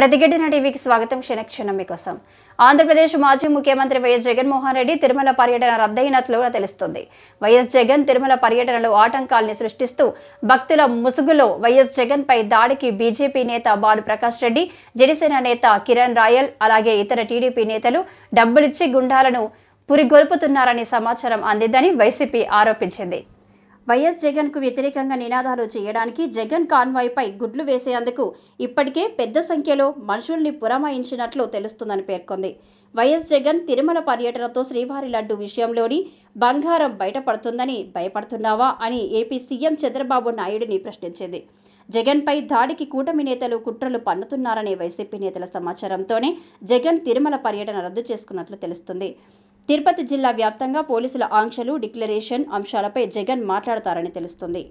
ప్రతిఘటన టీవీకి స్వాగతం. క్షణక్షణం మీకోసం. ఆంధ్రప్రదేశ్ మాజీ ముఖ్యమంత్రి వైఎస్ జగన్మోహన్ రెడ్డి తిరుమల పర్యటన రద్దయినట్లు తెలుస్తుంది. వైఎస్ జగన్ తిరుమల పర్యటనలో ఆటంకాల్ని సృష్టిస్తూ భక్తుల ముసుగులో వైఎస్ జగన్ పై దాడికి బీజేపీ నేత బాలు ప్రకాష్ రెడ్డి జనసేన నేత కిరణ్ రాయల్ అలాగే ఇతర టీడీపీ నేతలు డబ్బులిచ్చి గుండాలను పురిగొల్పుతున్నారని సమాచారం అందిందని వైసీపీ ఆరోపించింది. వైఎస్ జగన్కు వ్యతిరేకంగా నినాదాలు చేయడానికి జగన్ కాన్వాయ్పై గుడ్లు వేసేందుకు ఇప్పటికే పెద్ద సంఖ్యలో మనుషుల్ని పురమాయించినట్లు తెలుస్తుందని పేర్కొంది. వైఎస్ జగన్ తిరుమల పర్యటనతో శ్రీవారి లడ్డు విషయంలోని బంగారం బయటపడుతుందని భయపడుతున్నావా అని ఏపీ సీఎం చంద్రబాబు నాయుడిని ప్రశ్నించింది. జగన్పై దాడికి కూటమి నేతలు కుట్రలు పన్నుతున్నారనే వైసీపీ నేతల సమాచారంతోనే జగన్ తిరుమల పర్యటన రద్దు చేసుకున్నట్లు తెలుస్తుంది. తిరుపతి జిల్లా వ్యాప్తంగా పోలీసుల ఆంక్షలు డిక్లరేషన్ అంశాలపై జగన్ మాట్లాడతారని తెలుస్తుంది.